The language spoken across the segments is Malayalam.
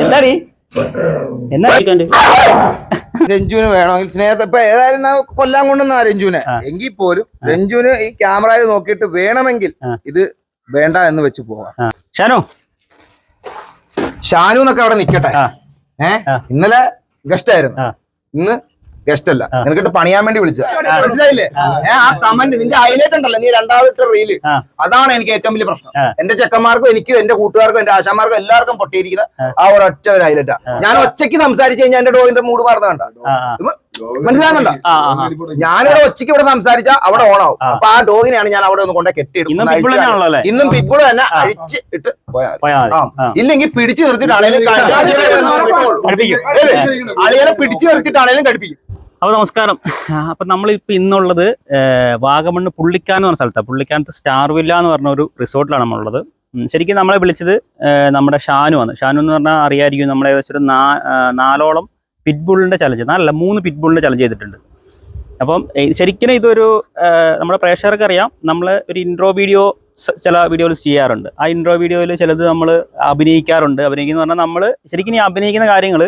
എന്താടി? എന്നാ ചോദിക്കണ്ട് രഞ്ജുവിന് വേണമെങ്കിൽ സ്നേഹത്തെ ഇപ്പൊ ഏതായാലും കൊല്ലാൻ കൊണ്ടുവന്ന രഞ്ജുവിനെ. എങ്കിൽ പോലും രഞ്ജുവിന് ഈ ക്യാമറയിൽ നോക്കിയിട്ട് വേണമെങ്കിൽ ഇത് വേണ്ട എന്ന് വെച്ച് പോവാം. ഷാനു? ഷാനു എന്നൊക്കെ അവിടെ നിക്കട്ടെ. ഏഹ് ഇന്നലെ ഗസ്റ്റ് ആയിരുന്നു. ഇന്ന് ഗസ്റ്റ് അല്ല നിനക്കിട്ട് പണിയാൻ വേണ്ടി വിളിച്ച മനസ്സിലായില്ലേ? ആ. കമന്റ് നിന്റെ ഹൈലൈറ്റ് ഉണ്ടല്ലോ നീ രണ്ടാമത്തെ റീൽ അതാണ് എനിക്ക് ഏറ്റവും വലിയ പ്രശ്നം. എന്റെ ചെക്കന്മാർക്കും എനിക്കും എന്റെ കൂട്ടുകാർക്കും എന്റെ ആശാമാർക്കും എല്ലാവർക്കും പൊട്ടിയിരിക്കുന്ന ആ. ഒരൊറ്റ ഒരു ഹൈലൈറ്റാ ഞാൻ ഒച്ചയ്ക്ക് സംസാരിച്ചു കഴിഞ്ഞാൽ എന്റെ ഡോഗിന്റെ മൂഡ് മാറുന്ന കണ്ടോ? മനസ്സിലാകുന്നുണ്ടോ ഞാനിവിടെ ഒച്ചയ്ക്ക് ഇവിടെ സംസാരിച്ച അവിടെ ഓണാവും ആ. അപ്പൊ ആ ഡോഗിനെയാണ് ഞാൻ അവിടെ ഒന്ന് കൊണ്ടേ കെട്ടിയിടും. ഇന്നും പിപ്പിൾ തന്നെ അഴിച്ച് ഇട്ട്. ഇല്ലെങ്കിൽ പിടിച്ചു നിർത്തിട്ടാണെങ്കിലും. അളിയനെ പിടിച്ചു നിർത്തിട്ടാണെങ്കിലും കടുപ്പിക്കും. അപ്പൊ നമസ്കാരം. അപ്പൊ നമ്മൾ ഇപ്പൊ ഇന്നുള്ളത് വാഗമണ് വാഗമണ്ണ് പുള്ളിക്കാൻ എന്ന് പറഞ്ഞ സ്ഥലത്താണ് പുള്ളിക്കാനത്ത് സ്റ്റാർ വില്ല എന്ന് പറഞ്ഞ ഒരു റിസോർട്ടിലാണ് നമ്മളുള്ളത്. ശരിക്കും നമ്മളെ വിളിച്ചത് നമ്മുടെ ഷാനു ആണ്. ഷാനു എന്ന് പറഞ്ഞാൽ അറിയായിരിക്കും നമ്മളെ ഏകദേശം ഒരു നാ നാലോളം പിറ്റ്ബുള്ളിന്റെ ചലഞ്ച് നല്ല മൂന്ന് പിറ്റ്ബുള്ളിന്റെ ചലഞ്ച് ചെയ്തിട്ടുണ്ട്. അപ്പം ശരിക്കും ഇതൊരു നമ്മുടെ പ്രേക്ഷകർക്ക് അറിയാം. നമ്മൾ ഒരു ഇൻട്രോ വീഡിയോ ചില വീഡിയോയിൽ ചെയ്യാറുണ്ട്. ആ ഇൻട്രോ വീഡിയോയിൽ ചിലത് നമ്മൾ അഭിനയിക്കാറുണ്ട്. അഭിനയിക്കുന്ന പറഞ്ഞാൽ നമ്മൾ ശരിക്കും ഈ അഭിനയിക്കുന്ന കാര്യങ്ങൾ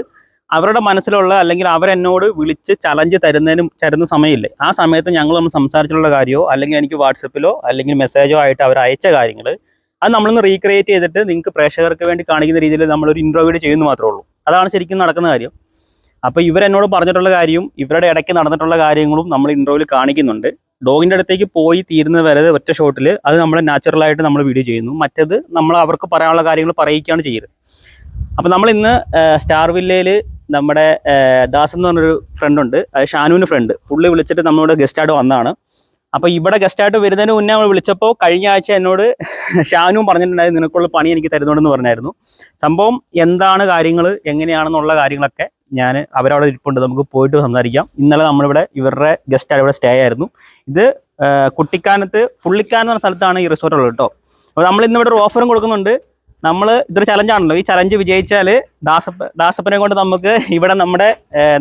അവരുടെ മനസ്സിലുള്ള അല്ലെങ്കിൽ അവരെന്നോട് വിളിച്ച് ചലഞ്ച് തരുന്നതിനും തരുന്ന സമയമില്ലേ. ആ സമയത്ത് ഞങ്ങൾ നമ്മൾ സംസാരിച്ചിട്ടുള്ള കാര്യമോ അല്ലെങ്കിൽ എനിക്ക് വാട്സപ്പിലോ അല്ലെങ്കിൽ മെസ്സേജോ ആയിട്ട് അവർ അയച്ച കാര്യങ്ങൾ അത് നമ്മളൊന്ന് റീക്രിയേറ്റ് ചെയ്തിട്ട് നിങ്ങൾക്ക് പ്രേക്ഷകർക്ക് വേണ്ടി കാണിക്കുന്ന രീതിയിൽ നമ്മളൊരു ഇൻട്രോ വീഡിയോ ചെയ്യുന്നു മാത്രമേ ഉള്ളൂ. അതാണ് ശരിക്കും നടക്കുന്ന കാര്യം. അപ്പോൾ ഇവരെന്നോട് പറഞ്ഞിട്ടുള്ള കാര്യവും ഇവരുടെ ഇടയ്ക്ക് നടന്നിട്ടുള്ള കാര്യങ്ങളും നമ്മൾ ഇൻട്രോയിൽ കാണിക്കുന്നുണ്ട്. ഡോഗിന്റെ അടുത്തേക്ക് പോയി തീരുന്ന വരെ ഒറ്റ ഷോട്ടിൽ അത് നമ്മൾ നാച്ചുറലായിട്ട് നമ്മൾ വീഡിയോ ചെയ്യുന്നു. മറ്റത് നമ്മൾ അവർക്ക് പറയാനുള്ള കാര്യങ്ങൾ പറയുകയാണ് ചെയ്യുന്നത് അപ്പോൾ നമ്മൾ ഇന്ന് സ്റ്റാർ വില്ലയിൽ നമ്മുടെ ദാസ് എന്ന് പറഞ്ഞൊരു ഫ്രണ്ട് ഉണ്ട്. അത് ഷാനുവിന് ഫ്രണ്ട് പുള്ളി വിളിച്ചിട്ട് നമ്മുടെ ഗസ്റ്റായിട്ട് വന്നതാണ്. അപ്പോൾ ഇവിടെ ഗസ്റ്റായിട്ട് വരുന്നതിന് മുന്നേ നമ്മൾ വിളിച്ചപ്പോൾ കഴിഞ്ഞ ആഴ്ച എന്നോട് ഷാനുവും പറഞ്ഞിട്ടുണ്ടായിരുന്നു നിനക്കുള്ള പണി എനിക്ക് തരുന്നുണ്ടെന്ന് പറഞ്ഞായിരുന്നു. സംഭവം എന്താണ് കാര്യങ്ങൾ എങ്ങനെയാണെന്നുള്ള കാര്യങ്ങളൊക്കെ ഞാൻ അവരവിടെ ഇരിപ്പുണ്ട് നമുക്ക് പോയിട്ട് സംസാരിക്കാം. ഇന്നലെ നമ്മളിവിടെ ഇവരുടെ ഗസ്റ്റായിട്ട് ഇവിടെ സ്റ്റേ ആയിരുന്നു. ഇത് കുട്ടിക്കാനത്ത് പുള്ളിക്കാനം എന്ന് പറഞ്ഞ സ്ഥലത്താണ് ഈ റിസോർട്ട് ഉള്ളത് കേട്ടോ അപ്പോൾ നമ്മൾ ഇന്ന് ഇവിടെ ഒരു ഓഫറും കൊടുക്കുന്നുണ്ട്. നമ്മൾ ഇതൊരു ചലഞ്ചാണല്ലോ ഈ ചലഞ്ച് വിജയിച്ചാൽ ദാസപ്പ ദാസപ്പനെ കൊണ്ട് നമുക്ക് ഇവിടെ നമ്മുടെ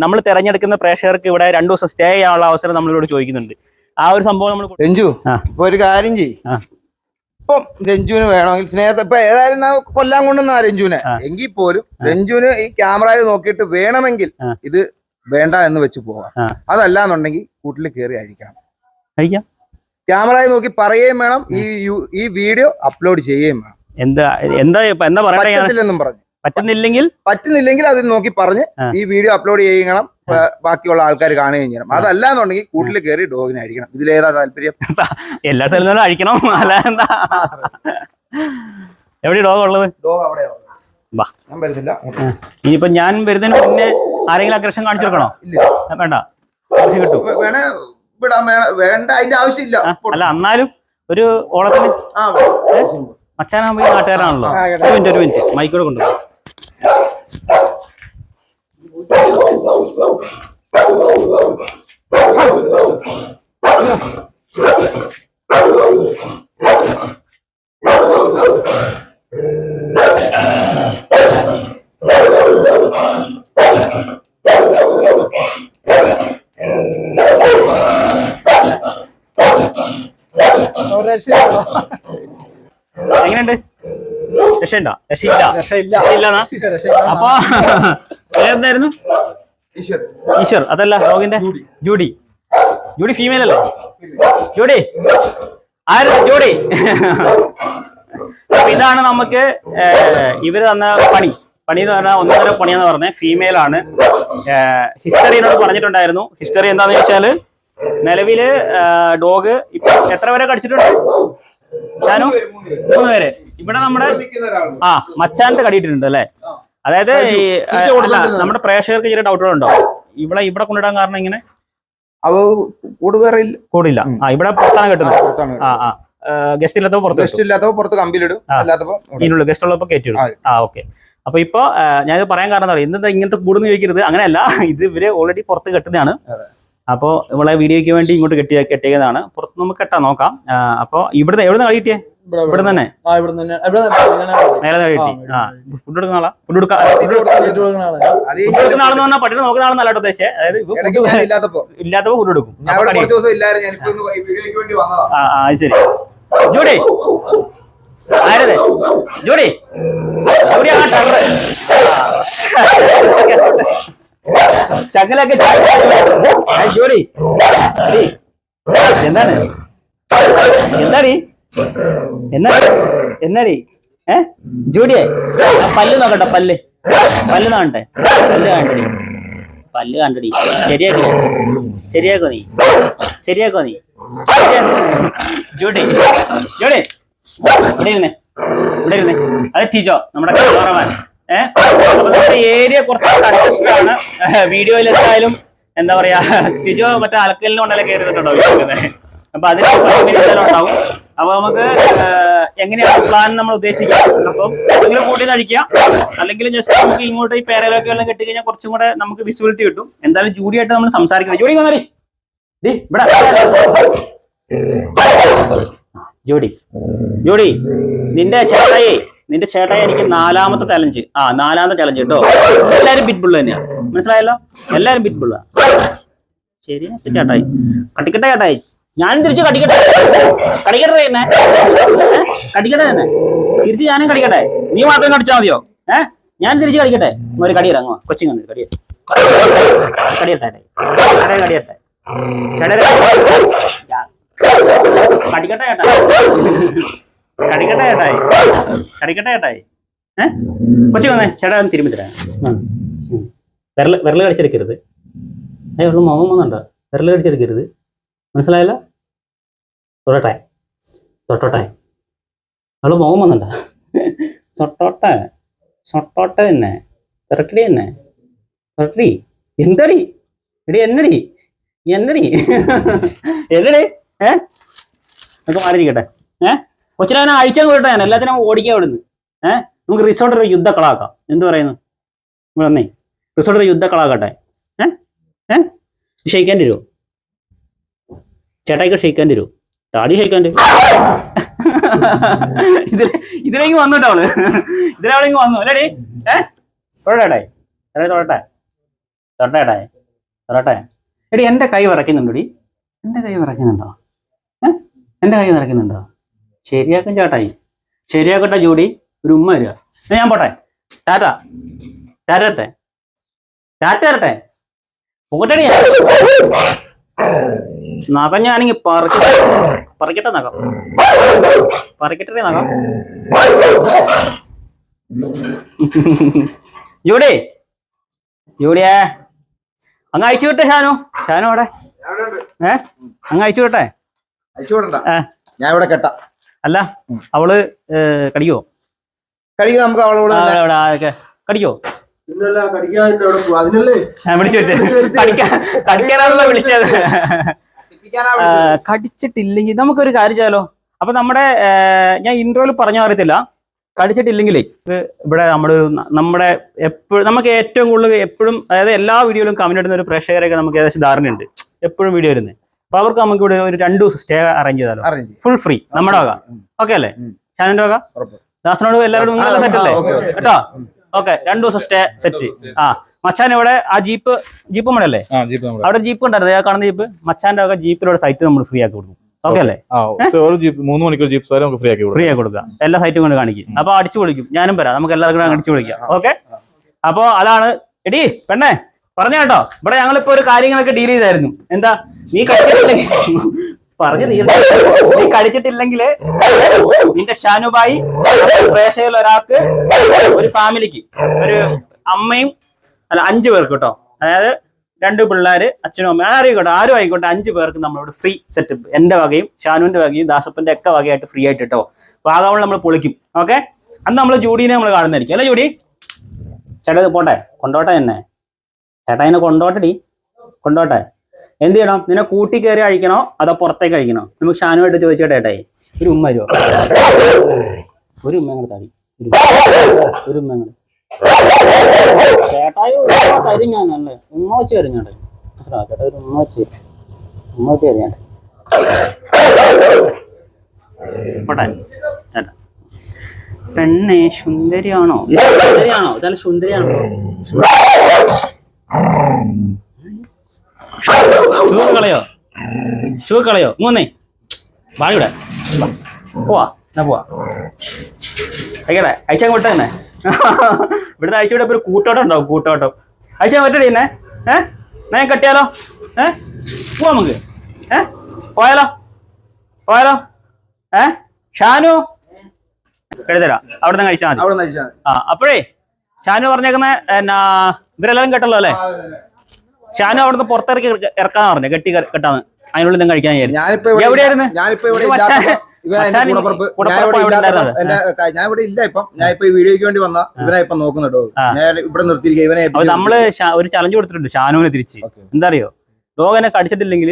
നമ്മൾ തിരഞ്ഞെടുക്കുന്ന പ്രേക്ഷകർക്ക് ഇവിടെ രണ്ടു ദിവസം സ്റ്റേ ചെയ്യാനുള്ള അവസരം നമ്മളിവിടെ ചോദിക്കുന്നുണ്ട്. ആ ഒരു സംഭവം നമ്മൾ രഞ്ജു. ഒരു കാര്യം ചെയ്യ്. ഇപ്പം രഞ്ജുവിന് വേണമെങ്കിൽ സ്നേഹത്തെ ഇപ്പൊ ഏതായാലും കൊല്ലാൻ കൊണ്ടുവന്ന രഞ്ജുവിനെ. എങ്കിൽ പോലും രഞ്ജുവിന് ഈ ക്യാമറയിൽ നോക്കിയിട്ട് വേണമെങ്കിൽ ഇത് വേണ്ട എന്ന് വെച്ച് പോവാം. അതല്ല എന്നുണ്ടെങ്കിൽ കൂട്ടിൽ കയറി അഴിക്കണം. ക്യാമറയിൽ നോക്കി പറയുകയും വേണം. ഈ ഈ വീഡിയോ അപ്ലോഡ് ചെയ്യുകയും വേണം. എന്താ എന്താ എന്താ? പറഞ്ഞു. പറ്റുന്നില്ലെങ്കിൽ? പറ്റുന്നില്ലെങ്കിൽ അത് നോക്കി പറഞ്ഞ് ഈ വീഡിയോ അപ്ലോഡ് ചെയ്യണം ബാക്കിയുള്ള ആൾക്കാർ കാണുകയും ചെയ്യണം. അതല്ല എന്നുണ്ടെങ്കിൽ കൂട്ടിൽ കയറി ഡോഗിനെ അഴിക്കണം ഇതിലേതാ താല്പര്യം? എല്ലാ സ്ഥലത്തും അഴിക്കണം അല്ല എന്താ? എവിടെ ഡോഗ് ഉള്ളത്? ഡോഗ് അവിടെയാണ് ഞാൻ വരുന്നില്ല. ഇനിയിപ്പോ ഞാൻ വരുന്നതിന് മുന്നേ ആരെങ്കിലും അഗ്രഷൻ കാണിച്ചു കൊടുക്കണോ? ഇല്ല. വേണ്ട. കിട്ടും. വിടാൻ വേണ്ട അതിന്റെ ആവശ്യമില്ല. അല്ല എന്നാലും ഒരു ഓളത്തിന് ആ മച്ചാനാകുമ്പോ നാട്ടുകാരാണല്ലോ. ഒരു മിനിറ്റ് ഒരു മിനിറ്റ്. മൈക്കൂടെ കൊണ്ടു എങ്ങനെയുണ്ട്? രക്ഷയുണ്ടോ രക്ഷയില്ല. രക്ഷയില്ല. അപ്പൊ പേരെന്തായിരുന്നു ഈശ്വർ. അതല്ല ഡോഗിന്റെ ജൂഡി. ജൂഡി. ഫീമെയിൽ അല്ലേ? ജൂഡി. ആര് ജൂഡി? ഇതാണ് നമുക്ക് ഇവർ തന്ന പണി. പണി എന്ന് പറഞ്ഞാൽ ഒന്നര പണിയെന്ന് പറഞ്ഞാൽ ഫീമെയിൽ ആണ്. ഹിസ്റ്ററി എന്നോട് പറഞ്ഞിട്ടുണ്ടായിരുന്നു. ഹിസ്റ്ററി എന്താന്ന് ചോദിച്ചാൽ നിലവിൽ ഡോഗ് ഇപ്പൊ എത്ര വരെ കടിച്ചിട്ടുണ്ട്? ഞാനും മൂന്ന് പേര് ഇവിടെ നമ്മുടെ ആ മച്ചാനത്ത് കടിയിട്ടിട്ടുണ്ട് അല്ലേ? അതായത്. നമ്മുടെ പ്രേക്ഷകർക്ക് ചെറിയ ഡൗട്ടുകളുണ്ടോ ഇവിടെ ഇവിടെ കൊണ്ടിടാൻ കാരണം ഇങ്ങനെ? അവ കൂട് വേറെ കൂടില്ല. ആ ഇവിടെ പുറത്താണ് കെട്ടുന്നത്. ആ ആ ഗസ്റ്റ് ഇല്ലാത്തപ്പോ പുറത്ത് ഗസ്റ്റ് ഇല്ലാത്തപ്പോ പുറത്ത് കമ്പിയിലിടും. അല്ലാത്തപ്പോ. ഗസ്റ്റ് ഉള്ളപ്പോ കയറ്റി ആ. ഓക്കെ അപ്പൊ ഇപ്പൊ ഞാനിത് പറയാൻ കാരണം എന്താ പറയുക? ഇന്നത്തെ ഇങ്ങനത്തെ കൂടുന്ന് ചോദിക്കരുത്. അങ്ങനെയല്ല. ഇത് ഇവർ ഓൾറെഡി പുറത്ത് കെട്ടുന്നതാണ്. അപ്പോൾ അപ്പോ നമ്മളെ വീഡിയോയ്ക്ക് വേണ്ടി ഇങ്ങോട്ട് കെട്ടിയ കെട്ടിയതാണ്. പുറത്ത് നമുക്ക് കെട്ടാൻ നോക്കാം. അപ്പോൾ അപ്പൊ ഇവിടുന്ന് എവിടെ നിന്ന് കളിയിട്ടേ ഇവിടെ തന്നെ? ആ ഇവിടെ ഇവിടെ തന്നെ ആ ഫുഡ് എടുക്കുന്ന ആളാ? ഫുഡ് കൊടുക്കാൻ കൊടുക്കുന്ന ആളെന്ന് പറഞ്ഞാൽ നോക്കുന്ന ആളെന്നല്ല കേട്ടോ ഉദ്ദേശിച്ചത് അതായത് ഇല്ലാത്തപ്പോ. ഫുഡ് എടുക്കും ആ ശരി. ജൂഡി. ആരത് ജൂഡി. ജൂഡി ആ ടവർ ചങ്ങലൊക്കെ എന്താണ്? എന്താണ്? എന്നാ? എന്നാടി? ഏ? ജോഡിയെ? പല്ല് നോക്കട്ടെ പല്ല്. പല്ല് നോക്കട്ടെ പല്ല് കണ്ടടി പല്ല് കണ്ടടി ശരിയാക്കി ശരിയാക്കോ നീ. ശരിയാക്കോ നീ. ജോഡി. ജോഡി. ഇവിടെ ഇരുന്നേ. ഇവിടെ ഇരുന്നേ. അതെ ടീച്ചോ നമ്മുടെ ക്യാമറമാൻ ഏരിയ കുറച്ച് കൺഫ്യൂഷനാണ് വീഡിയോയിൽ എന്തായാലും എന്താ പറയാ ടിജോ മറ്റേ അലക്കലിന് കൊണ്ടല്ലേ കയറിയിട്ടുണ്ടോ അപ്പൊ അതിന് ഉണ്ടാവും. അപ്പൊ നമുക്ക് എങ്ങനെയാണ് പ്ലാൻ നമ്മൾ ഉദ്ദേശിക്കുന്നത്? അപ്പം നിങ്ങൾ കൂടി നഴിക്കാം അല്ലെങ്കിൽ ജസ്റ്റ് നമുക്ക് ഇങ്ങോട്ട് ഈ പേരയിലൊക്കെ എല്ലാം കെട്ടി കഴിഞ്ഞാൽ കുറച്ചും കൂടെ നമുക്ക് വിസിബിലിറ്റി കിട്ടും. എന്തായാലും ജൂഡി ആയിട്ട് നമ്മൾ സംസാരിക്കണം. ജൂഡി വന്നാലേ ഇവിടെ. ജോഡി ജോഡി നിന്റെ ചേട്ടായി നിന്റെ ചേട്ടായി എനിക്ക് നാലാമത്തെ ചലഞ്ച് ആ നാലാമത്തെ ചലഞ്ച് കേട്ടോ എല്ലാരും ബിറ്റ് തന്നെയാ. മനസ്സിലായല്ലോ? എല്ലാരും ബിറ്റ് ബുള്ള ശരി ചേട്ടായി. കട്ടിക്കട്ടെ ചേട്ടായി. ഞാനും തിരിച്ച് കടിക്കട്ടെ. കടിക്കട്ടെ എന്നെ? കടിക്കട്ടെ എന്നെ? തിരിച്ച് ഞാനും കടിക്കട്ടെ. നീ മാത്രം കടിച്ചാൽ മതിയോ? ഏ? ഞാൻ തിരിച്ച് കടിക്കട്ടെ. ഒരു കടി ഇറങ്ങുക കൊച്ചിങ് കടി കടിയ കടിയട്ടെ കടിയട്ടെ കടിക്കട്ടെ ചേട്ടാ കടിക്കട്ടെ ചേട്ടായി കടിക്കട്ടെ ചേട്ടായി ഏ? കൊച്ചി വന്നേ. ചേട്ടാ ഒന്ന് തിരുമ്പി തരാം. കടിച്ചെടുക്കരുത്. ഏ ഉള്ളു മുഖം വന്നുണ്ടോ വിരൽ കടിച്ചെടുക്കരുത്. മനസ്സിലായല്ലോ? തൊടട്ടെ. തൊട്ടോട്ടെ. അവൾ മുഖം വന്നുണ്ടോ സൊട്ടോട്ട. സൊട്ടോട്ട തന്നെ തിരക്കടി തന്നെ തിരക്കടി എന്തടി? എടി എന്നടി? എന്നടി? എന്നടി ഏ? നമുക്ക് മാറിയിരിക്കട്ടെ. ഏ? കൊച്ചിനെ അവനെ അഴിച്ചാൽ കൊള്ളട്ടെ ഞാൻ. എല്ലാത്തിനും ഓടിക്കാൻ വിടുന്നു ഏ? നമുക്ക് റിസോർട്ട് ഒരു യുദ്ധക്കളാക്കാം. എന്ത് പറയുന്നു? ഇവിടെ വന്നേ. റിസോർട്ട് ഒരു യുദ്ധക്കളാക്കട്ടെ. ഏ? ഏ? ക്ഷയിക്കാൻ തരുമോ ചേട്ടായിക്ക് ഷെയ്ക്കാന്റെ വരുമോ താടി ഷെയ്ക്കാന്റെ. ഇതിലേക്ക് വന്നു കേട്ടോ അവൾ? ഇതിലവളിങ്ങ് വന്നു. അല്ലേടി ഏ? തൊഴട്ടെ ചേട്ടായി തൊടട്ടെ. തൊട്ടേട്ടെ തൊടട്ടെ. എടി എന്റെ കൈ വിറയ്ക്കുന്നുണ്ടോടി എന്റെ കൈ വിറയ്ക്കുന്നുണ്ടോ? ഏഹ് എന്റെ കൈ വിറയ്ക്കുന്നുണ്ടോ? ശരിയാക്കും ചേട്ടായി. ശരിയാക്കട്ടെ ജോഡി. ഒരു ഉമ്മ വരിക. ഞാൻ പോട്ടെ. ടാറ്റ. ടാറ്റ ടാറ്റ വരട്ടെ പോകട്ടെടി ഞാൻ നഖം ഞാനെങ്കിൽ പറിക്കട്ടെ പറിക്കട്ടെ നഖം. പറിക്കട്ടെ നഖം. ജോഡി. ജോഡിയേ. അങ്ങ് അയച്ചു വിട്ടെ ഷാനു. ഷാനു അവിടെ? ഏ? അങ്ങ് അയച്ചു വിട്ടെ? ഞാൻ ഇവിടെ കെട്ട. അല്ല അവൾ കടിക്കോ കടിക്കോ നമുക്ക് അവളോട്? കടിക്കോ കടിക്കാനാണല്ലോ വിളിച്ചത്. കടിച്ചിട്ടില്ലെങ്കിൽ നമുക്കൊരു കാര്യം ചെയ്യാലോ. അപ്പൊ നമ്മുടെ ഞാൻ ഇൻട്രോയിൽ പറഞ്ഞു അറിയത്തില്ല. കടിച്ചിട്ടില്ലെങ്കിലേ ഇവിടെ നമ്മുടെ നമ്മുടെ എപ്പോഴും നമുക്ക് ഏറ്റവും കൂടുതൽ എപ്പോഴും അതായത് എല്ലാ വീഡിയോയിലും കമന്റ് ഇടുന്ന ഒരു പ്രേക്ഷകരൊക്കെ നമുക്ക് ഏകദേശം ധാരണയുണ്ട്. എപ്പോഴും വീഡിയോ വരുന്നത് അപ്പൊ അവർക്ക് നമുക്ക് ഇവിടെ ഒരു രണ്ടു ദിവസം സ്റ്റേ അറേഞ്ച് ചെയ്താലോ. ഫുൾ ഫ്രീ നമ്മുടെ വക. ഓക്കെ അല്ലേ? ചാനലിന്റെ വക ദാസനോട് എല്ലാവരും സെറ്റ് അല്ലേ. കേട്ടോ? ഓക്കെ രണ്ടു ദിവസം സ്റ്റേ സെറ്റ്. ആ മച്ചാൻ ഇവിടെ ആ ജീപ്പ് ജീപ്പ് നമ്മുടെ നമ്മുടെ അവിടെ ജീപ്പ് ഉണ്ടായിരുന്നു കാണുന്ന ജീപ്പ്. മച്ചാന്റെ ഒക്കെ ജീപ്പിലൂടെ സൈറ്റ് നമ്മൾ ഫ്രീ ആക്കി കൊടുക്കും. ഓക്കെ അല്ലേ? മൂന്ന് മണിക്കൂർ ജീപ്പ് നമുക്ക് ഫ്രീ ആക്കി ഫ്രീ ആക്കി കൊടുക്കാം. എല്ലാ സൈറ്റും കൊണ്ട് കാണിക്കും. അപ്പൊ അടിച്ചു വിളിക്കും. ഞാനും വരാം. നമുക്ക് എല്ലാവർക്കും കൂടെ അടിച്ചു വിളിക്കാം. ഓക്കെ? അപ്പൊ അതാണ്. എടി പെണ്ണേ പറഞ്ഞ കേട്ടോ. ഇവിടെ ഞങ്ങളിപ്പോ ഒരു കാര്യങ്ങളൊക്കെ ഡീൽ ചെയ്തായിരുന്നു. എന്താ നീ കടിച്ചിട്ടില്ലെങ്കിൽ പറഞ്ഞു നീ കഴിച്ചിട്ടില്ലെങ്കിൽ നിന്റെ ഷാനുബായി പ്രേക്ഷകരിൽ ഒരാൾക്ക് ഒരു ഫാമിലിക്ക് ഒരു അമ്മയും അല്ല അഞ്ചു പേർക്ക് കേട്ടോ അതായത് രണ്ട് പിള്ളേര് അച്ഛനും അമ്മയും. ആരായിക്കോട്ടെ ആരും ആയിക്കോട്ടെ അഞ്ചു പേർക്ക് നമ്മളോട് ഫ്രീ സെറ്റപ്പ് എന്റെ വകയും ഷാനുവിന്റെ വകയും ദാസപ്പന്റെ ഒക്കെ വകയായിട്ട് ഫ്രീ ആയിട്ട് കേട്ടോ വാഗാവൺ നമ്മൾ പൊളിക്കും. ഓക്കെ അന്ന് നമ്മൾ ജൂഡീനെ നമ്മൾ കാണുന്നതായിരിക്കും. അല്ലേ ജൂഡി? ചേട്ടാ പോട്ടെ കൊണ്ടോട്ടെ തന്നെ ചേട്ടാ എന്നെ കൊണ്ടോട്ടെടി. കൊണ്ടോട്ടെ. എന്ത് ചെയ്യണം? നിന്നെ കൂട്ടി കയറി കഴിക്കണോ അതോ പുറത്തേക്ക് കഴിക്കണോ നമുക്ക് ഷാനുമായിട്ട് ചോദിച്ചോട്ടെ ഏട്ടായി ഒരു ഉമ്മ വരുമോ ഒരു ഉമ്മ അങ്ങോട്ട് തടി. ഒരു ഉമ്മ. അങ്ങോട്ട് ചേട്ടായി ഉമ്മ തരും ഞാൻ നല്ല. ഉമ്മ വെച്ച് എറിഞ്ഞോട്ടെ ഒരു ഉമ്മ വെച്ച് ഉമ്മ വെച്ച് ചേട്ടാ. പെണ്ണെ സുന്ദരിയാണോ? സുന്ദരിയാണോ? ഇതല്ല സുന്ദരിയാണോ? ഷൂ കളയോ ഷൂ കളയോ മൂന്നേ. വാടിവിടെ പോവാ. എന്നാ പോവാ. അയക്കട്ടെ. അയച്ചാൽ വിട്ടേ തന്നെ ഇവിടുന്ന് അയച്ചു വിട്ടപ്പോ ഒരു കൂട്ടോട്ടം ഉണ്ടാവും കൂട്ടോട്ടം. അയച്ചാൽ പറ്റടി എന്നെ ഏ? ഞാൻ കട്ടിയാലോ? ഏ? പോവാ നമുക്ക്. ഏ? പോയാലോ? പോയാലോ? ഏ? ഷാനു? എഴുതരാ അവിടെ നിന്ന് കഴിച്ചാൽ മതി. അവിടെ നിന്ന് കഴിച്ചാൽ മതി. ആ അപ്പോഴേ ഷാനു പറഞ്ഞേക്കുന്ന എന്നാ ഇവരെല്ലാരും കേട്ടല്ലോ അല്ലേ? ഷാനു അവിടുന്ന് പുറത്തിറക്കി ഇറക്ക- ഇറക്കാന്ന് പറഞ്ഞു. കെട്ടി കെട്ടാന്ന്. അതിനുള്ളിൽ നിന്ന് കഴിക്കാൻ എവിടെയായിരുന്നു? ഞാൻ ഇവിടെ ഇല്ല ഇപ്പം. ഞാൻ ഇപ്പൊ ഈ വീഡിയോയ്ക്ക് വേണ്ടി വന്ന. ഇവനെ ഇപ്പൊ നോക്കുന്നുണ്ടോ. ഞാൻ ഇവിടെ നിർത്തിയിരിക്കുക ഇവനെ നമ്മൾ ഒരു ചലഞ്ച് കൊടുത്തിട്ടുണ്ട് ഷാനുവിനെ തിരിച്ച്. എന്താ അറിയോ? ഡോഗനെ കടിച്ചിട്ടില്ലെങ്കിൽ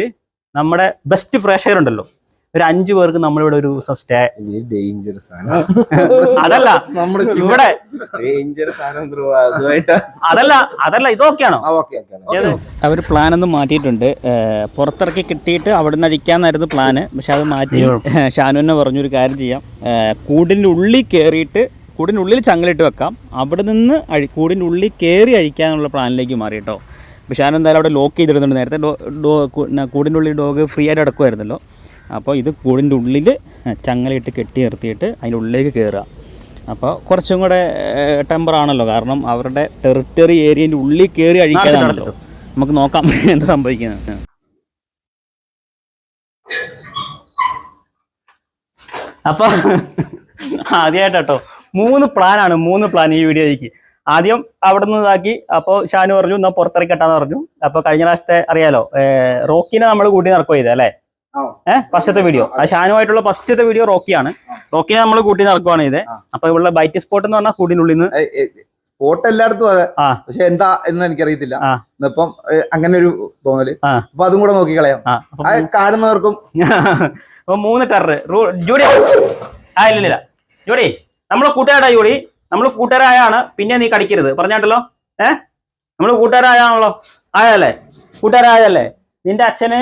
നമ്മുടെ ബെസ്റ്റ് പ്രേക്ഷകരുണ്ടല്ലോ. ഒരു അഞ്ചു പേർക്ക് നമ്മളിവിടെ ഒരു ദിവസം സ്റ്റേ ഡേഞ്ചറസ് ആണ്. അതല്ല നമ്മുടെ ഇവിടെ ഡേഞ്ചറസ് അതല്ല അതല്ല ഇതൊക്കെയാണോ അവർ പ്ലാൻ ഒന്ന് മാറ്റിയിട്ടുണ്ട്. പുറത്തിറക്കി കിട്ടിയിട്ട് അവിടെ നിന്ന് അടിക്കാന്നായിരുന്നു പ്ലാന് പക്ഷെ അത് മാറ്റി ഷാനു തന്നെ പറഞ്ഞൊരു കാര്യം ചെയ്യാം. കൂടിന്റെ ഉള്ളിൽ കയറിയിട്ട് കൂടിന്റെ ഉള്ളിൽ ചങ്ങലിട്ട് വെക്കാം. അവിടെ നിന്ന് അഴി കൂടിന്റെ ഉള്ളിൽ കയറി അഴിക്കാനുള്ള പ്ലാനിലേക്ക് മാറി കേട്ടോ അപ്പോൾ ഷാനു എന്തായാലും അവിടെ ലോക്ക് ചെയ്തിടുന്നുണ്ട്. നേരത്തെ ഡോ ഡോ കൂടിന്റെ ഉള്ളിൽ ഡോഗ് ഫ്രീ ആയിട്ട് അടക്കുമായിരുന്നല്ലോ അപ്പോൾ ഇത് കൂടിന്റെ ഉള്ളിൽ ചങ്ങലയിട്ട് കെട്ടി നിർത്തിയിട്ട് അതിന്റെ ഉള്ളിലേക്ക് കയറുക. അപ്പോൾ കുറച്ചും കൂടെ ടെമ്പറാണല്ലോ കാരണം അവരുടെ ടെറിട്ടറി ഏരിയന്റെ ഉള്ളിൽ കയറി അഴിക്കാതാണല്ലോ നമുക്ക് നോക്കാം എന്ത് സംഭവിക്കുന്നത്. അപ്പോൾ ആദ്യമായിട്ടോ മൂന്ന് പ്ലാനാണ് മൂന്ന് പ്ലാൻ ഈ വീഡിയോയ്ക്ക് ആദ്യം അവിടെ നിന്ന് ഇതാക്കി അപ്പോൾ ഷാനു പറഞ്ഞു എന്നാ പുറത്തിറക്കട്ടാന്ന് പറഞ്ഞു. അപ്പോൾ കഴിഞ്ഞ പ്രാവശ്യത്തെ അറിയാലോ റോക്കിനെ നമ്മൾ കൂട്ടി നടക്കുക ചെയ്തേ അല്ലേ? ആ. ഏഹ് ഫസ്റ്റത്തെ വീഡിയോ അത് ഷാനുമായിട്ടുള്ള ഫസ്റ്റത്തെ വീഡിയോ റോക്കിയാണ്. റോക്കിനെ നമ്മൾ കൂട്ടി നടക്കുവാണ് ഇത്. അപ്പൊ ഇവിടെ ബൈറ്റ് സ്പോട്ട് എന്ന് പറഞ്ഞാൽ കൂടിനുള്ളിൽ നിന്ന് സ്പോട്ട് എല്ലായിടത്തും അതെ. പക്ഷെ എന്താ എന്ന് എനിക്കറിയത്തില്ല. ഇപ്പം അങ്ങനെ ഒരു തോന്നൽ. അപ്പൊ അതും കൂടെ നോക്കി കളയാം ആ. അപ്പൊ അത് കാണുന്നവർക്കും അപ്പൊ മൂന്ന് ടെറർ ജോഡി. ആ ഇല്ല ഇല്ല. ജൂഡി നമ്മളെ കൂട്ടുകാരാ ജോഡി. നമ്മൾ കൂട്ടുകാരായാണ് പിന്നെ നീ കടിക്കരുത്. പറഞ്ഞാട്ടല്ലോ? ഏഹ് നമ്മൾ കൂട്ടുകാരായാണല്ലോ. ആയല്ലേ കൂട്ടുകാരായല്ലേ നിന്റെ അച്ഛന്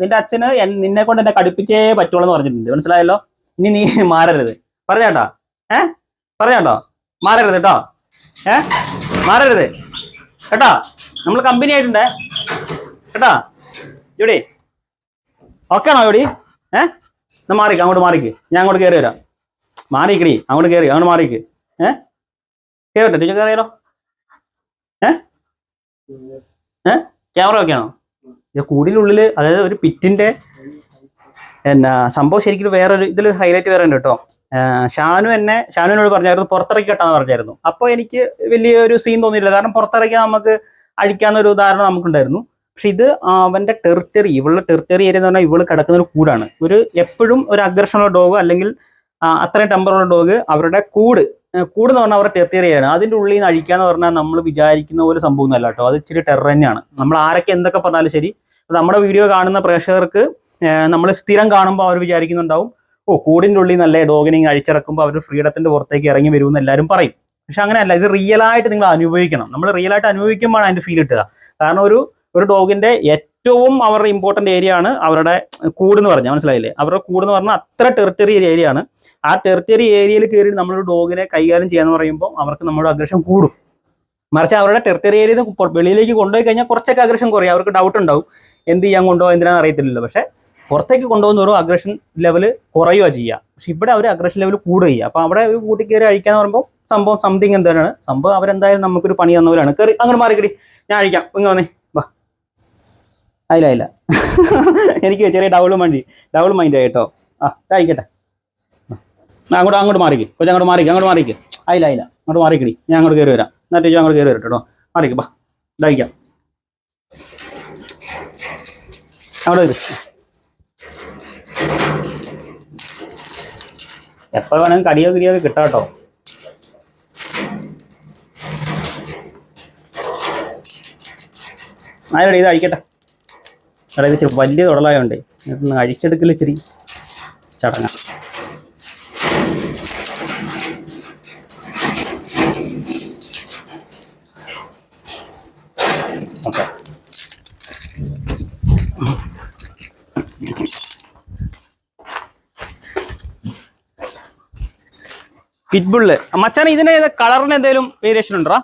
നിന്റെ അച്ഛന് നിന്നെ കൊണ്ട് എന്നെ കടുപ്പിച്ചേ പറ്റുള്ളൂ എന്ന് പറഞ്ഞിട്ടുണ്ട്. മനസ്സിലായല്ലോ? ഇനി നീ മാറരുത്. പറഞ്ഞാട്ടോ ഏ? പറഞ്ഞാട്ടോ മാറരുത് കേട്ടോ? ഏ? മാറരുത്. കേട്ടോ? നമ്മൾ കമ്പനി ആയിട്ടുണ്ട്. കേട്ടോ? ഇവിടെ ഓക്കെ ആണോ ഇവിടെ ഏ? എന്നാ മാറിക്ക് അങ്ങോട്ട് മാറിക്ക്. ഞാൻ അങ്ങോട്ട് കയറി വരാം. മാറിക്കടി അങ്ങോട്ട് കയറി അങ്ങോട്ട് മാറിക്ക്. ഏ? കയറട്ടെ ടീച്ചർ കയറിയാലോ ഏ? ഏ? ക്യാമറ ഒക്കെ ആണോ? കൂടിനുള്ളിൽ അതായത് ഒരു പിറ്റിന്റെ എന്നാ സംഭവം ശരിക്കും വേറൊരു ഇതിൽ ഹൈലൈറ്റ് വേറെ ഉണ്ട് കേട്ടോ. ഷാനു എന്നെ ഷാനുവിനോട് പറഞ്ഞായിരുന്നു പുറത്തിറക്കി കെട്ടാന്ന് പറഞ്ഞായിരുന്നു. അപ്പോൾ എനിക്ക് വലിയൊരു സീൻ തോന്നിയില്ല. കാരണം പുറത്തിറക്കിയാൽ നമുക്ക് അഴിക്കാവുന്ന ഒരു ഉദാഹരണം നമുക്കുണ്ടായിരുന്നു. പക്ഷെ ഇത് അവന്റെ ടെറിട്ടറി ഇവളുടെ ടെറിട്ടറി ഏരിയ എന്ന് പറഞ്ഞാൽ ഇവൾ കിടക്കുന്ന ഒരു കൂടാണ്. ഒരു എപ്പോഴും ഒരു അഗ്രഷനുള്ള ഡോഗ് അല്ലെങ്കിൽ അത്രയും ടെമ്പറുള്ള ഡോഗ് അവരുടെ കൂട് ഏ, കൂട് എന്ന് പറഞ്ഞാൽ അവരുടെ ടെറിട്ടറിയാണ് അതിന്റെ ഉള്ളിൽ നിന്ന് അഴിക്കാന്ന് പറഞ്ഞാൽ നമ്മൾ വിചാരിക്കുന്ന പോലെ സംഭവം ഒന്നല്ല കേട്ടോ. അത് ഇച്ചിരി ടെറർ തന്നെയാണ്. നമ്മൾ ആരൊക്കെ എന്തൊക്കെ പറഞ്ഞാലും ശരി നമ്മുടെ വീഡിയോ കാണുന്ന പ്രേക്ഷകർക്ക് നമ്മൾ സ്ഥിരം കാണുമ്പോൾ അവർ വിചാരിക്കുന്നുണ്ടാവും ഓ കൂടിന്റെ ഉള്ളിൽ നല്ല ഡോഗിനെ അഴിച്ചിറക്കുമ്പോൾ അവർ ഫ്രീഡത്തിന്റെ പുറത്തേക്ക് ഇറങ്ങി വരുമെന്ന് എല്ലാവരും പറയും. പക്ഷെ അങ്ങനെയല്ല ഇത് റിയൽ ആയിട്ട് നിങ്ങൾ അനുഭവിക്കണം. നമ്മൾ റിയൽ ആയിട്ട് അനുഭവിക്കുമ്പോഴാണ് അതിന്റെ ഫീൽ കിട്ടുക. കാരണം ഒരു ഒരു ഡോഗിന്റെ ഏറ്റവും അവരുടെ ഇമ്പോർട്ടന്റ് ഏരിയ ആണ് അവരുടെ കൂടെന്ന് പറഞ്ഞാൽ മനസ്സിലായില്ലേ? അവരുടെ കൂടെന്ന് പറഞ്ഞാൽ അത്ര ടെറിറ്ററി ഏരിയ ആണ്. ആ ടെറിറ്ററി ഏരിയയിൽ കയറി നമ്മളൊരു ഡോഗിനെ കൈകാര്യം ചെയ്യാന്ന് പറയുമ്പോൾ അവർക്ക് നമ്മുടെ അഗ്രഷൻ കൂടും. മറിച്ച് അവരുടെ ടെറിറ്ററി ഏരിയയിൽ വെളിയിലേക്ക് കൊണ്ടുപോയി കഴിഞ്ഞാൽ കുറച്ചൊക്കെ അഗ്രഷൻ കുറയും. അവർക്ക് ഡൗട്ട് ഉണ്ടാവും. എന്ത് ചെയ്യാൻ കൊണ്ടുപോകാൻ എന്തിനാന്ന് അറിയത്തില്ലല്ലോ. പക്ഷെ പുറത്തേക്ക് കൊണ്ടുപോകുന്നവരും അഗ്രഷൻ ലെവൽ കുറയുക ചെയ്യുക. പക്ഷെ ഇവിടെ അവർ അഗ്രഷൻ ലെവൽ കൂടുക ചെയ്യുക. അപ്പൊ അവിടെ കൂട്ടി കയറി അഴിക്കാന്ന് പറയുമ്പോൾ സംഭവം സംതിങ് എന്താണ്? സംഭവം അവരെന്തായാലും നമുക്കൊരു പണി തന്നവരാണ് കയറി അങ്ങനെ മാറിക്കടി ഞാൻ അഴിക്കാം. ഇങ്ങനെ വന്നേ. വാ അയില്ല അയില്ല എനിക്ക് ചെറിയ ഡബിൾ മൈൻഡ് ഡബിൾ മൈൻഡ് ആയിട്ടോ ആ ആയിക്കട്ടെ അങ്ങോട്ട് അങ്ങോട്ട് മാറിക്ക്. കൊച്ചു അങ്ങോട്ട് മാറിക്ക് അങ്ങോട്ട് മാറിക്ക്. അയില്ല അയില്ല അങ്ങോട്ട് മാറിക്കടി ഞാൻ അങ്ങോട്ട് കയറി വരാം. എന്നിട്ട് ഞാൻ അങ്ങോട്ട് കയറി വരട്ടെ കേട്ടോ മാറിക്ക് ബാ. ഇതായിക്കാം അവിടെ വരും. എപ്പോൾ വേണമെങ്കിൽ കടിയോ കിടിയോ കിട്ടാം കേട്ടോ ആരോടെ ഇത് ഇത് ഇച്ചിരി വലിയ തുടലായതുകൊണ്ട് ഇതൊന്ന് അഴിച്ചെടുക്കൽ ഇച്ചിരി ചടങ്ങാണ് ഓക്കെ. പിറ്റ്ബുള്ള് മച്ചാൻ ഇതിന് കളറിന് എന്തെങ്കിലും വേരിയേഷൻ ഉണ്ടോ?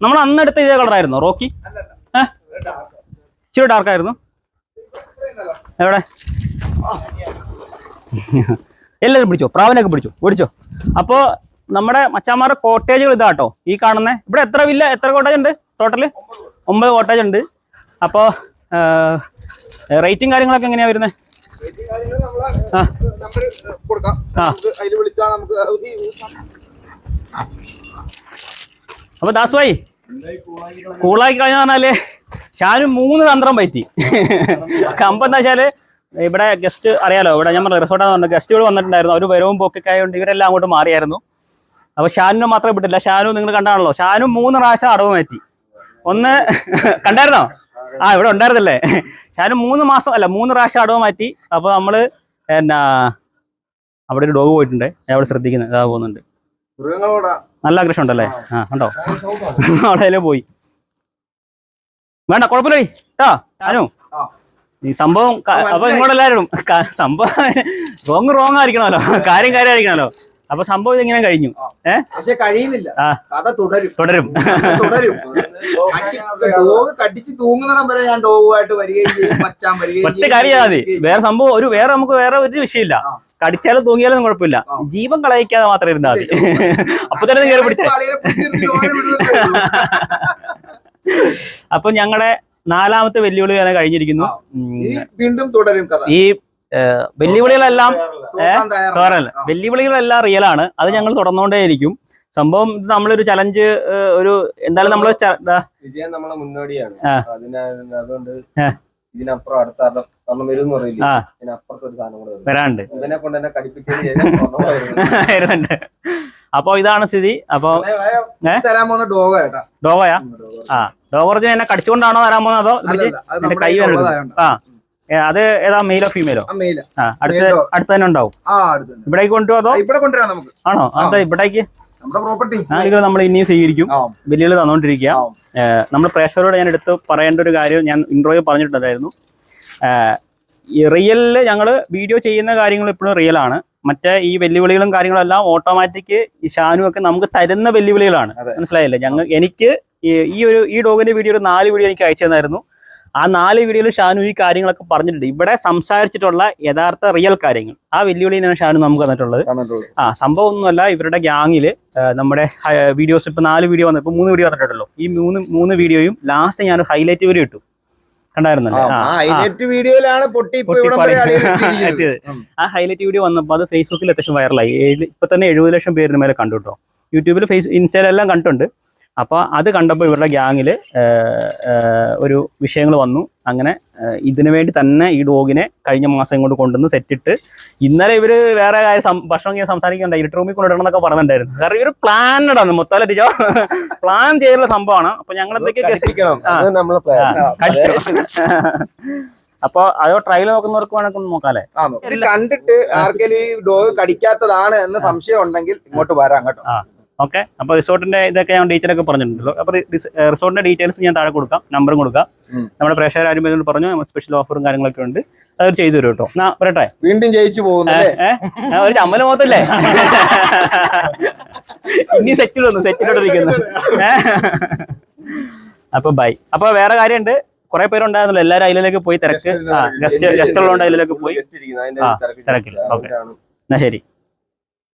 നമ്മൾ അന്നെടുത്ത ഇതേ കളറായിരുന്നു റോക്കി? ഏഹ് ഇച്ചിരി ഡാർക്ക് ആയിരുന്നു. എവിടെ? എല്ലാവരും പിടിച്ചോ? പ്രാവനൊക്കെ പിടിച്ചോ? ഓടിച്ചോ? അപ്പോൾ നമ്മുടെ മച്ചാമാരുടെ കോട്ടേജുകൾ ഇതാട്ടോ ഈ കാണുന്ന ഇവിടെ എത്ര വില്ല എത്ര കോട്ടേജ് ഉണ്ട്? ടോട്ടൽ ഒമ്പത് കോട്ടേജ് ഉണ്ട്. അപ്പോൾ റേറ്റും കാര്യങ്ങളൊക്കെ എങ്ങനെയാ വരുന്നത് ആ. കൊടുക്കാം ആ. നമുക്ക് അതിൽ വിളിച്ചാൽ നമുക്ക് അപ്പൊ ദാസ് ഭായി കൂളാക്കി കളഞ്ഞു പറഞ്ഞാൽ ഷാനും മൂന്ന് തന്ത്രം പറ്റി. കമ്പം എന്താ വെച്ചാൽ ഇവിടെ ഗസ്റ്റ് അറിയാലോ ഇവിടെ ഞാൻ റിസോർട്ടാന്ന് പറഞ്ഞു ഗസ്റ്റുകൾ വന്നിട്ടുണ്ടായിരുന്നു. അവർ വരവും പൊക്കൊക്കെ ആയതുകൊണ്ട് ഇവരെല്ലാം അങ്ങോട്ട് മാറിയായിരുന്നു. അപ്പൊ ഷാനു മാത്രമേ വിട്ടില്ല ഷാനു നിങ്ങൾ കണ്ടാണല്ലോ. ഷാനും മൂന്ന് പ്രാവശ്യം അടവ് മാറ്റി. ഒന്ന് കണ്ടായിരുന്നോ? ആ ഇവിടെ ഉണ്ടായിരുന്നല്ലേ? ഷാനു മൂന്ന് മാസം അല്ല മൂന്ന് പ്രാവശ്യം അടവ് മാറ്റി. അപ്പൊ നമ്മൾ എന്നാ അവിടെ ഒരു ഡോഗ് പോയിട്ടുണ്ട്. ഞാൻ അവിടെ ശ്രദ്ധിക്കുന്നത് ഇതാ പോകുന്നുണ്ട്. നല്ല ആഗ്രഹം ഉണ്ടല്ലേ? ആ ഉണ്ടോ? അവിടെ പോയി. വേണ്ട കൊഴപ്പില്ല കേട്ടോ ഞാനു. ഈ സംഭവം അപ്പൊ ഇങ്ങോട്ടെല്ലാരും സംഭവം റോങ് റോങ് ആയിരിക്കണമല്ലോ. കാര്യം കാര്യം ആയിരിക്കണമല്ലോ. അപ്പൊ സംഭവം ഇങ്ങനെ കഴിഞ്ഞു. പക്ഷെ കഴിയുന്നില്ല. കഥ തുടരും. തുടരും. തുടരും. ഡോഗ് കടിച്ച് തൂങ്ങുന്നിടം വരെ ഞാൻ ഡോഗുമായിട്ട് വരികയും ചെയ്യും മച്ചാൻ വരികയും ഒറ്റ കാര്യം മതി വേറെ സംഭവം ഒരു വേറെ നമുക്ക് വേറെ ഒരു വിഷയമില്ല. കടിച്ചാലും തൂങ്ങിയാലും കുഴപ്പമില്ല. ജീവൻ കളയിക്കാതെ മാത്രം ഇരുന്നാൽ മതി. അപ്പൊ തന്നെ കയറി പിടിച്ചേ. അപ്പൊ ഞങ്ങളുടെ നാലാമത്തെ വെല്ലുവിളി തന്നെ കഴിഞ്ഞിരിക്കുന്നു. വീണ്ടും തുടരും കഥ. ഈ വെല്ലുവിളികളെല്ലാം ആ. വെല്ലുവിളികളെല്ലാം റിയൽ ആണ് അത് ഞങ്ങൾ തുടർന്നുകൊണ്ടേയിരിക്കും. സംഭവം ഇത് നമ്മളൊരു ചലഞ്ച് ഒരു എന്തായാലും നമ്മൾ വിജയം നമ്മളെ മുന്നോടിയാണ്. അതുകൊണ്ട് ഇതിനപ്പുറം അടുത്ത കാരണം വരും പറയില്ല. ഇതിനപ്പുറത്ത് ഒരു സാധനം കൂടെ വരാണ്ട് ഇവനെ കൊണ്ട് തന്നെ വരുന്നുണ്ട്. അപ്പൊ ഇതാണ് സ്ഥിതി. അപ്പൊ ഡോഗോയാ തരാൻ പോകുന്ന ഡോഗ കേട്ടാ ഡോഗയാ? ആ. ഡോഗർജിന് എന്നെ കടിച്ചുകൊണ്ടാണോ തരാൻ പോകുന്നത് അതോ കൈ വരുന്നത് ആ. അത് ഏതാ മെയിലോ ഫീമെയിലോ അടുത്ത് അടുത്ത് തന്നെ ഉണ്ടാവും. ഇവിടേക്ക് കൊണ്ടുപോകും അതോ? ഇവിടെ കൊണ്ടുവരാം നമുക്ക്. ആണോ? അതെ ഇവിടേക്ക്? പ്രോപ്പർട്ടി നമ്മൾ ഇനിയും സ്വീകരിക്കും. ബില്ലുകൾ തന്നോണ്ടിരിക്കുക തന്നുകൊണ്ടിരിക്കുക നമ്മൾ പ്രേക്ഷകരോട് ഞാൻ എടുത്ത് പറയേണ്ട ഒരു കാര്യം ഞാൻ ഇൻട്രോയിൽ പറഞ്ഞിട്ടുണ്ടായിരുന്നു. റിയലിൽ റിയലിൽ ഞങ്ങൾ വീഡിയോ ചെയ്യുന്ന കാര്യങ്ങൾ ഇപ്പോഴും റിയൽ ആണ്. മറ്റേ ഈ വെല്ലുവിളികളും കാര്യങ്ങളെല്ലാം ഓട്ടോമാറ്റിക് ഈ ഷാനു ഒക്കെ നമുക്ക് തരുന്ന വെല്ലുവിളികളാണ്. മനസ്സിലായില്ലേ? ഞങ്ങൾ എനിക്ക് ഈ ഒരു ഈ ഡോഗിന്റെ വീഡിയോ ഒരു നാല് വീഡിയോ എനിക്ക് അയച്ചു തന്നായിരുന്നു. ആ നാല് വീഡിയോയിൽ ഷാനു ഈ കാര്യങ്ങളൊക്കെ പറഞ്ഞിട്ടുണ്ട്. ഇവിടെ സംസാരിച്ചിട്ടുള്ള യഥാർത്ഥ റിയൽ കാര്യങ്ങൾ. ആ വെല്ലുവിളിയാണ് ഷാനു നമുക്ക് തന്നിട്ടുള്ളത്. ആ സംഭവം ഒന്നുമല്ല ഇവരുടെ ഗ്യാങ്ങിൽ നമ്മുടെ വീഡിയോസ് ഇപ്പൊ നാല് വീഡിയോ വന്നു. ഇപ്പൊ മൂന്ന് വീഡിയോ വന്നിട്ടുണ്ടല്ലോ. ഈ മൂന്ന് മൂന്ന് വീഡിയോയും ലാസ്റ്റ് ഞാൻ ഹൈലൈറ്റ് വീഡിയോ ഇട്ടു. കണ്ടായിരുന്നല്ലേ? ആ. ഹൈലൈറ്റ് വീഡിയോ വന്നപ്പോൾ അത് ഫേസ്ബുക്കിൽ അത്യാവശ്യം വൈറലായി ഇപ്പൊ തന്നെ എഴുപത് ലക്ഷം പേരിന് മേലെ കണ്ടു കേട്ടോ. യൂട്യൂബിൽ ഫേസ് ഇൻസ്റ്റയിലെല്ലാം കണ്ടിട്ടുണ്ട്. അപ്പോൾ അത് കണ്ടപ്പോൾ ഇവരുടെ ഗ്യാങ്ങിൽ ഒരു വിഷയങ്ങൾ വന്നു. അങ്ങനെ ഇതിനു വേണ്ടി തന്നെ ഈ ഡോഗിനെ കഴിഞ്ഞ മാസം ഇങ്ങോട്ട് കൊണ്ടുവന്ന് സെറ്റിട്ട് ഇന്നലെ ഇവർ വേറെ കാര്യം ഭക്ഷണം ഇങ്ങനെ സംസാരിക്കുന്നുണ്ട് ഇരുട്ട് റൂമിൽ കൊണ്ടിടണം എന്നൊക്കെ പറഞ്ഞിട്ടുണ്ടായിരുന്നു. കാരണം ഇവർ പ്ലാനഡ് ആണ്. മൊത്തം ടീച്ചോ പ്ലാൻ ചെയ്തുള്ള സംഭവമാണ്. അപ്പൊ ഞങ്ങൾ അപ്പൊ അതോ ട്രയൽ നോക്കുന്നവർക്ക് വേണമെങ്കിൽ നോക്കാല്ലേ കണ്ടിട്ട് ആർക്കെങ്കിലും ഈ ഡോഗ് കടിക്കാത്തതാണ് എന്ന് സംശയം ഉണ്ടെങ്കിൽ ഇങ്ങോട്ട് വരാം കേട്ടോ. ഓക്കെ? അപ്പൊ റിസോർട്ടിന്റെ ഇതൊക്കെ ഞാൻ ഡീറ്റെയിൽ ഒക്കെ പറഞ്ഞിട്ടുണ്ടല്ലോ. അപ്പൊ റിസോർട്ടിന്റെ ഡീറ്റെയിൽസ് ഞാൻ താഴെ കൊടുക്കാം നമ്പറും കൊടുക്കാം. നമ്മുടെ പ്രേക്ഷകർ ആരും പറഞ്ഞു സ്പെഷ്യൽ ഓഫറും കാര്യങ്ങളൊക്കെ ഉണ്ട്. അത് ചെയ്തു തരും കേട്ടോ. എന്നാ പറയട്ടെ വീണ്ടും ജയിച്ചു പോകുന്നു ഒരു ചമ്മല മുഖത്തല്ലേ ഇനി സെറ്റിൽ വന്നു സെറ്റിലോട്ടിരിക്കുന്നു അപ്പൊ ബൈ അപ്പൊ വേറെ കാര്യമുണ്ട്. കുറെ പേരുണ്ടായിരുന്നല്ലോ. എല്ലാരും അതിലേക്ക് പോയി തിരക്ക്. ഗസ്റ്റ് ഗസ്റ്റ് ഉള്ളതുകൊണ്ട് അതിലേക്ക് പോയി. തിരക്കില്ല. ഓക്കെ. എന്നാ ശരി.